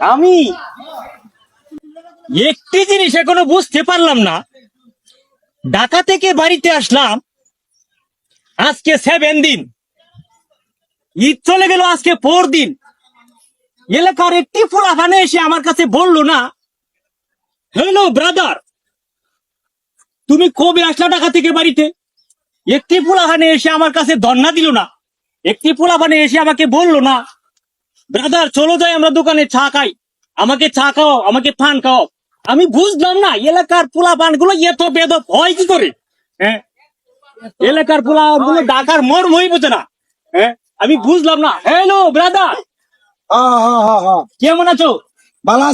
আমি? একটি জিনিস এখনও বুঝতে পারলাম না। ঢাকা থেকে বাড়িতে আসলাম। আজকে সেভেন দিন। ঈদ চলে গেল আজকে ফোর দিন এলাকার একটি ফুলাফানে এসে আমার কাছে বলল, না, হ্যালো ব্রাদার তুমি কবে আসলা ঢাকা থেকে বাড়িতে? একটি ফুলাফানে এসে আমার কাছে ধর্না দিল না। একটি ফুলাফানে এসে আমাকে বলল, না ব্রাদার চলো যাই আমরা দোকানে চা খাই। আমাকে চা খাও আমাকে পান খাও আমি বুঝলাম না এলাকার পোলা পানগুলো এত বেদ হয় কি করে? হ্যাঁ? এলাকার পোলা গুলো ডাকার মর হয়ে বোঝে না। হ্যাঁ? আমি বুঝলাম না। Hello brother! কেমন আছো? ভালো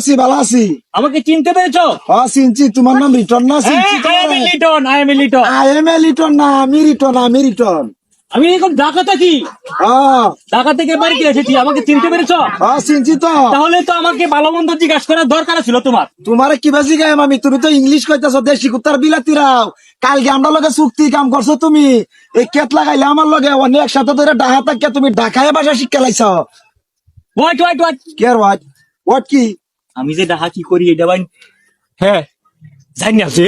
আছি আমাকে চিনতে পেরেছ? হ্যাঁ চিনছি তোমার নাম রিটন না? চিনছি I am Liton I am Liton I am a Liton না আমি রিটন আমি রিটন আমি এখন ঢাকা থাকি হ্যাঁ। ঢাকা থেকে বাড়িতে এসেছি আমাকে চিনতে পেরেছ? হ্যাঁ চিনছি তো। তাহলে তো আমাকে ভালো মন্দ জিজ্ঞাসা করার দরকার ছিল তোমার। তোমার কি বাজি গায় আমি? তুমি তো ইংলিশ কইতাছ দেশি কুত্তার বিলাতি রাও। কালকে আমরা লগে চুক্তি কাম করছ তুমি। এই কেট লাগাইলে আমার লগে অনেক একসাথে ধরে ডাহা থাকে তুমি ঢাকায় ভাষা শিক্ষা লাইছ। ওয়াট ওয়াট ওয়াট কে হোয়াট হোয়াট কি? আমি যে ডাহা কি করি এটা হ্যাঁ জানি সে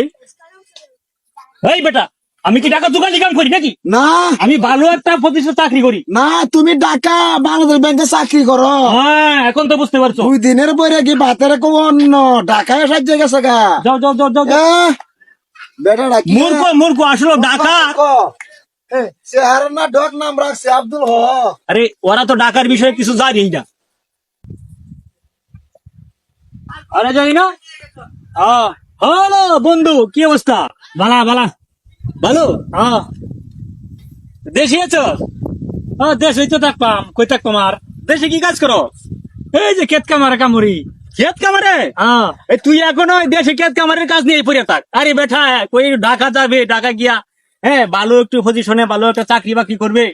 এই বেটা আমি কি টাকা দোকান কাম করি নাকি? না। আমি ভালো একটা প্রতিষ্ঠান চাকরি করি। না তুমি ঢাকা বাংলাদেশ ব্যাংকে চাকরি করো। হ্যাঁ এখন তো বুঝতে পারছ। দুই দিনের পরে কি ভাতের কো অন্য ঢাকায় সাহায্য গেছে গা। যাও যাও যাও যাও। বেটা ডাকি মূর্খ মূর্খ আসলো ঢাকা। চেহারা না ডক নাম রাখছে আব্দুল হ আরে ওরা তো ঢাকার বিষয়ে কিছু জানি না। আরে জানি না। হ্যালো বন্ধু কি অবস্থা? বালা বালা। ভালো? হ্যাঁ। দেশে আছো হ্যাঁ দেশে তো থাকপাম কই থাকপাম আর দেশে কি কাজ করো? এই যে ক্ষেত কামারে। কামড়ি ক্ষেত কামারে হ্যাঁ। এই তুই এখনও ওই দেশে ক্ষেত কামারের কাজ নিয়ে পড়ে থাক। আরে বেটা কই ঢাকা যাবে ঢাকা গিয়া হ্যাঁ ভালো একটু পজিশনে ভালো একটা চাকরি বাকরি করবে।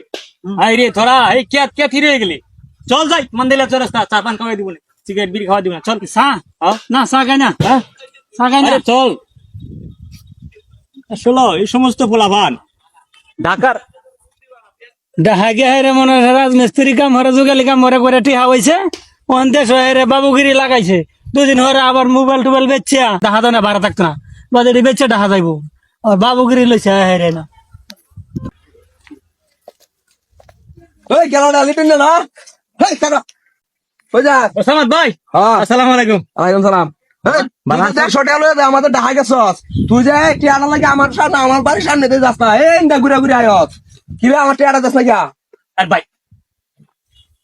আই রে তোরা এই ক্ষেত ক্ষেত রয়ে গেলি। চল যাই মন্দিলা চরস্তা চা পান খাওয়াই দিব সিগারেট বিড়ি খাওয়া দিব না চল। চা? না চা খাই না। হ্যাঁ? চা খাই না। চল। আসলে এই সমস্ত পোলাভান ঢাকার? দেখা গে রে মনে হয় রাজমিস্ত্রি কাম হরে যুগালি কাম হরে করে টিহা হয়েছে অন্তে রে বাবুগিরি লাগাইছে। দুদিন হরে আবার মোবাইল টোবাইল বেচছে দেখা দাও না ভাড়া থাকতো না। বাজারে বেচে দেখা যাইব। আর বাবুগিরি লইছে হেরে না। ওই গেল না লিটন না কই যা ওসামাদ ভাই হ্যাঁ। আসসালামু আলাইকুম। আলাইকুম সালাম। লয়ে দে, আমাদের ঢাকা গেছস। তুই যে টিয়াটা লাগে আমার সামনে আমার বাড়ির সামনে দিয়ে যাস না। এই না ঘুরে ঘুরে আয়ত কি আমার টিয়াটা যাস না গিয়া আর ভাই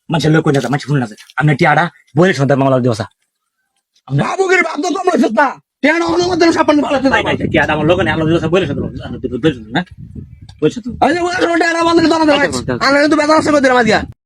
মানুষের লোক কই না মানুষ শুনে না আপনি টিয়াটা বলে শুনতে মামলা দিবসা। বাবুগির বাপ তো কম লইছিস না টিয়াটা অন্য মধ্যে সাপান ভালো ভাই ভাই টিয়াটা আমার লোক নেই আলো দিবসা বলে শুনতে বলে শুনতে না বলে শুনতে আরে ওই টিয়াটা বন্ধ করে দাও না আরে তো বেদনা আছে কই দিলাম আজকে